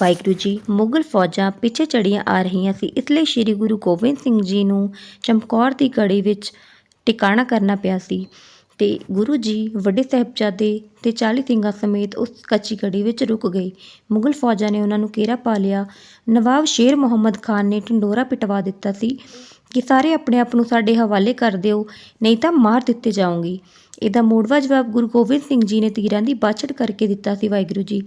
ਵਾਹਿਗੁਰੂ ਜੀ, ਮੁਗਲ ਫੌਜਾਂ ਪਿੱਛੇ ਚੜੀਆਂ ਆ ਰਹੀਆਂ ਸੀ, ਇਸ ਲਈ ਸ੍ਰੀ ਗੁਰੂ ਗੋਬਿੰਦ ਸਿੰਘ ਜੀ ਨੂੰ ਚਮਕੌਰ ਦੀ ਗੜੀ ਵਿੱਚ ਟਿਕਾਣਾ ਕਰਨਾ ਪਿਆ ਸੀ ਤੇ ਗੁਰੂ ਜੀ ਵੱਡੇ ਸਾਹਿਬਜ਼ਾਦੇ ਤੇ 40 ਸਿੰਘਾਂ ਸਮੇਤ ਉਸ ਕੱਚੀ ਗੜੀ ਵਿੱਚ ਰੁਕ ਗਏ। ਮੁਗਲ ਫੌਜਾਂ ਨੇ ਉਹਨਾਂ ਨੂੰ ਘੇਰਾ ਪਾ ਲਿਆ। ਨਵਾਬ ਸ਼ੇਰ ਮੁਹੰਮਦ ਖਾਨ ਨੇ ਢੰਡੋਰਾ ਪਿਟਵਾ ਦਿੱਤਾ ਸੀ। ਕਿ ਸਾਰੇ ਆਪਣੇ ਆਪ ਨੂੰ ਸਾਡੇ ਹਵਾਲੇ ਕਰ ਦਿਓ, ਨਹੀਂ ਤਾਂ ਮਾਰ ਦਿੱਤੇ ਜਾਓਗੇ। ਇਹਦਾ ਮੋੜਵਾ ਜਵਾਬ ਗੁਰੂ ਗੋਬਿੰਦ ਸਿੰਘ ਜੀ ਨੇ ਤੀਰਾਂ ਦੀ ਬਾਛੜ ਕਰਕੇ ਦਿੱਤਾ ਸੀ ਵਾਹਿਗੁਰੂ ਜੀ।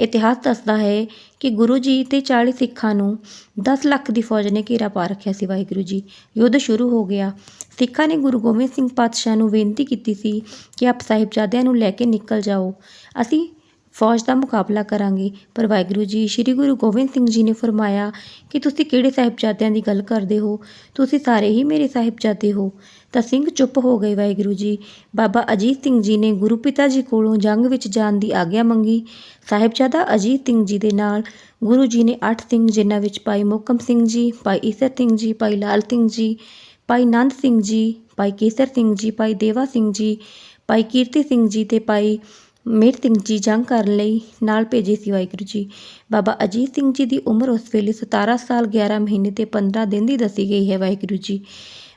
ਇਤਿਹਾਸ ਦੱਸਦਾ ਹੈ ਕਿ ਗੁਰੂ ਜੀ ਤੇ 40 ਸਿੱਖਾਂ ਨੂੰ 10 ਲੱਖ ਦੀ ਫੌਜ ਨੇ ਘੇਰਾ ਪਾ ਰੱਖਿਆ ਸੀ ਵਾਹਿਗੁਰੂ ਜੀ। ਯੁੱਧ ਸ਼ੁਰੂ ਹੋ ਗਿਆ। ਸਿੱਖਾਂ ਨੇ ਗੁਰੂ ਗੋਬਿੰਦ ਸਿੰਘ ਪਾਤਸ਼ਾਹ ਨੂੰ ਬੇਨਤੀ ਕੀਤੀ ਸੀ ਕਿ ਆਪ ਸਾਹਿਬਜ਼ਾਦਿਆਂ ਨੂੰ ਲੈ ਕੇ ਨਿਕਲ ਜਾਓ। ਅਸੀਂ ਫੌਜ ਦਾ ਮੁਕਾਬਲਾ ਕਰਾਂਗੇ। ਪਰ ਵਾਹਿਗੁਰੂ ਜੀ, ਸ੍ਰੀ ਗੁਰੂ ਗੋਬਿੰਦ ਸਿੰਘ ਜੀ ਨੇ ਫਰਮਾਇਆ ਕਿ ਤੁਸੀਂ ਕਿਹੜੇ ਸਾਹਿਬਜ਼ਾਦਿਆਂ ਦੀ ਗੱਲ ਕਰਦੇ ਹੋ? ਤੁਸੀਂ ਸਾਰੇ ਹੀ ਮੇਰੇ ਸਾਹਿਬਜ਼ਾਦੇ ਹੋ। ਤਾਂ ਸਿੰਘ ਚੁੱਪ ਹੋ ਗਏ ਵਾਹਿਗੁਰੂ ਜੀ। ਬਾਬਾ ਅਜੀਤ ਸਿੰਘ ਜੀ ਨੇ ਗੁਰੂ ਪਿਤਾ ਜੀ ਕੋਲੋਂ ਜੰਗ ਵਿੱਚ ਜਾਣ ਦੀ ਆਗਿਆ ਮੰਗੀ। ਸਾਹਿਬਜ਼ਾਦਾ ਅਜੀਤ ਸਿੰਘ ਜੀ ਦੇ ਨਾਲ ਗੁਰੂ ਜੀ ਨੇ 8 ਸਿੰਘ ਜਿਨ੍ਹਾਂ ਵਿੱਚ ਭਾਈ ਮੋਕਮ ਸਿੰਘ ਜੀ ਭਾਈ ਈਸਰ ਸਿੰਘ ਜੀ ਭਾਈ ਲਾਲ ਸਿੰਘ ਜੀ ਭਾਈ ਨੰਦ ਸਿੰਘ ਜੀ ਭਾਈ ਕੇਸਰ ਸਿੰਘ ਜੀ ਭਾਈ ਦੇਵਾ ਸਿੰਘ ਜੀ ਭਾਈ ਕੀਰਤੀ ਸਿੰਘ ਜੀ ਤੇ ਭਾਈ ਮੇਰ ਸਿੰਘ ਜੀ ਜੰਗ ਕਰਨ ਲਈ ਨਾਲ ਭੇਜੇ ਸੀ ਵਾਹਿਗੁਰੂ ਜੀ। ਬਾਬਾ ਅਜੀਤ ਸਿੰਘ ਜੀ ਦੀ ਉਮਰ ਉਸ ਵੇਲੇ 17 ਸਾਲ 11 ਮਹੀਨੇ ਤੇ 15 ਦਿਨ ਦੀ ਦੱਸੀ ਗਈ ਹੈ ਵਾਹਿਗੁਰੂ ਜੀ।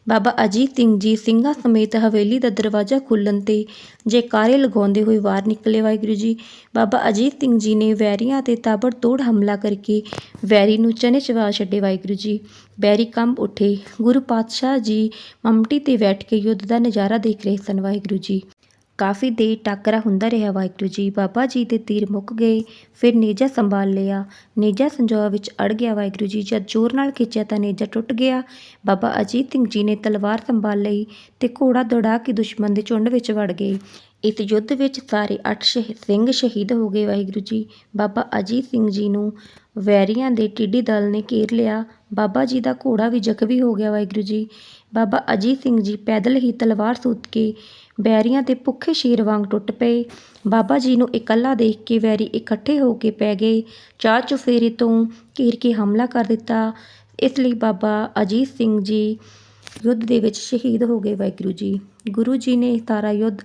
ਬਾਬਾ ਅਜੀਤ ਸਿੰਘ ਜੀ ਸਿੰਘਾਂ ਸਮੇਤ ਹਵੇਲੀ ਦਾ ਦਰਵਾਜ਼ਾ ਖੁੱਲ੍ਹਣ ਤੇ ਜੈਕਾਰੇ ਲਗਾਉਂਦੇ ਹੋਏ ਬਾਹਰ ਨਿਕਲੇ ਵਾਹਿਗੁਰੂ ਜੀ। ਬਾਬਾ ਅਜੀਤ ਸਿੰਘ ਜੀ ਨੇ ਵੈਰੀਆਂ ਤੇ ਤਾਬੜਤੋੜ ਹਮਲਾ ਕਰਕੇ ਵੈਰੀ ਨੂੰ ਚਨੇ ਚਵਾ ਛੱਡੇ ਵਾਹਿਗੁਰੂ ਜੀ। ਬੈਰੀ ਕੰਬ ਉੱਠੇ। ਗੁਰੂ ਪਾਤਸ਼ਾਹ ਜੀ ਮਮਟੀ ਤੇ ਬੈਠ ਕੇ ਯੁੱਧ ਦਾ ਨਜ਼ਾਰਾ ਦੇਖ ਰਹੇ ਸਨ ਵਾਹਿਗੁਰੂ ਜੀ। ਕਾਫੀ ਦੇਰ ਟਾਕਰਾ ਹੁੰਦਾ ਰਿਹਾ। ਵਾਹਿਗੁਰੂ ਜੀ, ਬਾਬਾ ਜੀ ਦੇ ਤੀਰ ਮੁੱਕ ਗਏ, ਫਿਰ ਨੇਜਾ ਸੰਭਾਲ ਲਿਆ। ਨੇਜਾ ਸੰਜੋਆ ਵਿੱਚ ਅੜ ਗਿਆ। ਵਾਹਿਗੁਰੂ ਜੀ ਜਦ ਜ਼ੋਰ ਨਾਲ ਖਿੱਚਿਆ ਤਾਂ ਨੇਜਾ ਟੁੱਟ ਗਿਆ। ਬਾਬਾ ਅਜੀਤ ਸਿੰਘ ਜੀ ਨੇ ਤਲਵਾਰ ਸੰਭਾਲ ਲਈ ਤੇ ਘੋੜਾ ਦੌੜਾ ਕੇ ਦੁਸ਼ਮਣ ਦੇ ਝੁੰਡ ਵਿੱਚ ਵੜ ਗਏ। ਇਸ ਯੁੱਧ ਵਿੱਚ ਸਾਰੇ 8 ਸਿੰਘ ਸ਼ਹੀਦ ਹੋ ਗਏ। ਵਾਹਿਗੁਰੂ ਜੀ, ਬਾਬਾ ਅਜੀਤ ਸਿੰਘ ਜੀ ਨੂੰ ਵੈਰੀਆਂ ਦੇ ਟਿੱਡੀ ਦਲ ਨੇ ਘੇਰ ਲਿਆ। ਬਾਬਾ ਜੀ ਦਾ ਘੋੜਾ ਵੀ ਜ਼ਖਮੀ ਹੋ ਗਿਆ ਵਾਹਿਗੁਰੂ ਜੀ। ਬਾਬਾ ਅਜੀਤ ਸਿੰਘ ਜੀ ਪੈਦਲ ਹੀ ਤਲਵਾਰ ਸੂਤ ਕੇ ਬੈਰੀਆਂ ਤੇ ਭੁੱਖੇ ਸ਼ੇਰ ਵਾਂਗ ਟੁੱਟ ਪਏ। ਬਾਬਾ ਜੀ ਨੂੰ ਇਕੱਲਾ ਦੇਖ ਕੇ ਵੈਰੀ ਇਕੱਠੇ ਹੋ ਕੇ ਪੈ ਗਏ। ਚਾਰ ਚੁਫੇਰੇ ਤੋਂ ਘੇਰ ਕੇ ਹਮਲਾ ਕਰ ਦਿੱਤਾ। ਇਸ ਲਈ ਬਾਬਾ ਅਜੀਤ ਸਿੰਘ ਜੀ ਯੁੱਧ ਦੇ ਵਿੱਚ ਸ਼ਹੀਦ ਹੋ ਗਏ ਵਾਹਿਗੁਰੂ ਜੀ। ਗੁਰੂ ਜੀ ਨੇ ਸਾਰਾ ਯੁੱਧ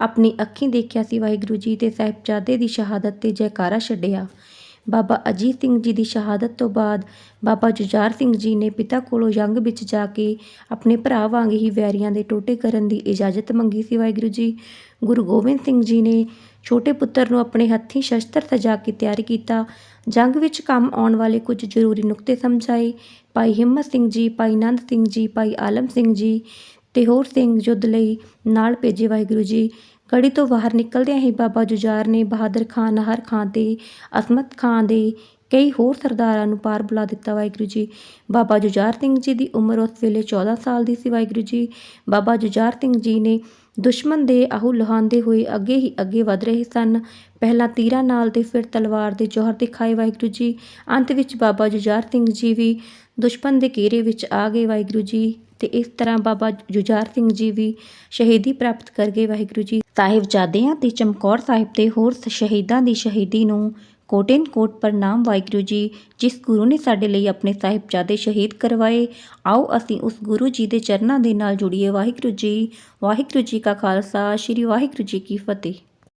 ਆਪਣੀ ਅੱਖੀਂ ਦੇਖਿਆ ਸੀ ਵਾਹਿਗੁਰੂ ਜੀ ਤੇ ਸਾਹਿਬਜ਼ਾਦੇ ਦੀ ਸ਼ਹਾਦਤ ਤੇ ਜੈਕਾਰਾ ਛੱਡਿਆ। ਬਾਬਾ ਅਜੀਤ ਸਿੰਘ ਜੀ ਦੀ ਸ਼ਹਾਦਤ ਤੋਂ ਬਾਅਦ ਬਾਬਾ ਜੁਝਾਰ ਸਿੰਘ ਜੀ ਨੇ ਪਿਤਾ ਕੋਲੋਂ ਜੰਗ ਵਿੱਚ ਜਾ ਕੇ ਆਪਣੇ ਭਰਾ ਵਾਂਗ ਹੀ ਵੈਰੀਆਂ ਦੇ ਟੋਟੇ ਕਰਨ ਦੀ ਇਜਾਜ਼ਤ ਮੰਗੀ ਸੀ ਵਾਹਿਗੁਰੂ ਜੀ। ਗੁਰੂ ਗੋਬਿੰਦ ਸਿੰਘ ਜੀ ਨੇ ਛੋਟੇ ਪੁੱਤਰ ਨੂੰ ਆਪਣੇ ਹੱਥੀਂ ਸ਼ਸਤਰ ਸਜਾ ਕੇ ਤਿਆਰ ਕੀਤਾ। ਜੰਗ ਵਿੱਚ ਕੰਮ ਆਉਣ ਵਾਲੇ ਕੁਝ ਜ਼ਰੂਰੀ ਨੁਕਤੇ ਸਮਝਾਏ। ਭਾਈ ਹਿੰਮਤ ਸਿੰਘ ਜੀ, ਭਾਈ ਨੰਦ ਸਿੰਘ ਜੀ, ਭਾਈ ਆਲਮ ਸਿੰਘ ਜੀ ਤੇ ਹੋਰ ਸਿੰਘ ਯੁੱਧ ਲਈ ਨਾਲ ਭੇਜੇ ਵਾਹਿਗੁਰੂ ਜੀ। ਗੜੀ ਤੋਂ ਬਾਹਰ ਨਿਕਲਦਿਆਂ ਹੀ ਬਾਬਾ ਜੁਝਾਰ ਨੇ ਬਹਾਦਰ ਖਾਨ, ਨਾਹਰ ਖਾਂ ਤੇ ਅਸਮਤ ਖਾਂ ਦੇ ਕਈ ਹੋਰ ਸਰਦਾਰਾਂ ਨੂੰ ਪਾਰ ਬੁਲਾ ਦਿੱਤਾ ਵਾਹਿਗੁਰੂ ਜੀ। ਬਾਬਾ ਜੁਝਾਰ ਸਿੰਘ ਜੀ ਦੀ ਉਮਰ ਉਸ ਵੇਲੇ 14 ਸਾਲ ਦੀ ਸੀ ਵਾਹਿਗੁਰੂ ਜੀ। ਬਾਬਾ ਜੁਝਾਰ ਸਿੰਘ ਜੀ ਨੇ ਦੁਸ਼ਮਣ ਦੇ ਆਹੂ ਲਹਾਉਂਦੇ ਹੋਏ ਅੱਗੇ ਹੀ ਅੱਗੇ ਵਧ ਰਹੇ ਸਨ। ਪਹਿਲਾਂ ਤੀਰਾਂ ਨਾਲ ਤੇ ਫਿਰ ਤਲਵਾਰ ਦੇ ਜੋਹਰ ਦਿਖਾਏ ਵਾਹਿਗੁਰੂ ਜੀ। ਅੰਤ ਵਿੱਚ ਬਾਬਾ ਜੁਝਾਰ ਸਿੰਘ ਜੀ ਵੀ ਦੁਸ਼ਮਣ ਦੇ ਘੇਰੇ ਵਿੱਚ ਆ ਗਏ ਵਾਹਿਗੁਰੂ ਜੀ। ਤੇ ਇਸ ਤਰ੍ਹਾਂ ਬਾਬਾ ਜੁਝਾਰ ਸਿੰਘ ਜੀ ਵੀ ਸ਼ਹੀਦੀ ਪ੍ਰਾਪਤ ਕਰ ਗਏ ਵਾਹਿਗੁਰੂ ਜੀ। ਸਾਹਿਬਜ਼ਾਦਿਆਂ ਤੇ ਚਮਕੌਰ ਸਾਹਿਬ ਤੇ ਹੋਰ ਸ਼ਹੀਦਾਂ ਦੀ ਸ਼ਹੀਦੀ ਨੂੰ ਕੋਟਿਨ ਕੋਟ ਪ੍ਰਣਾਮ ਵਾਹਿਗੁਰੂ ਜੀ, ਜਿਸ ਗੁਰੂ ਨੇ ਸਾਡੇ ਲਈ ਆਪਣੇ ਸਾਹਿਬਜ਼ਾਦੇ ਸ਼ਹੀਦ ਕਰਵਾਏ। ਆਓ ਅਸੀਂ ਉਸ ਗੁਰੂ ਜੀ ਦੇ ਚਰਨਾਂ ਦੇ ਨਾਲ ਜੁੜੀਏ ਵਾਹਿਗੁਰੂ ਜੀ। ਵਾਹਿਗੁਰੂ ਜੀ ਕਾ ਖਾਲਸਾ, ਸ੍ਰੀ ਵਾਹਿਗੁਰੂ ਜੀ ਕੀ ਫਤਿਹ।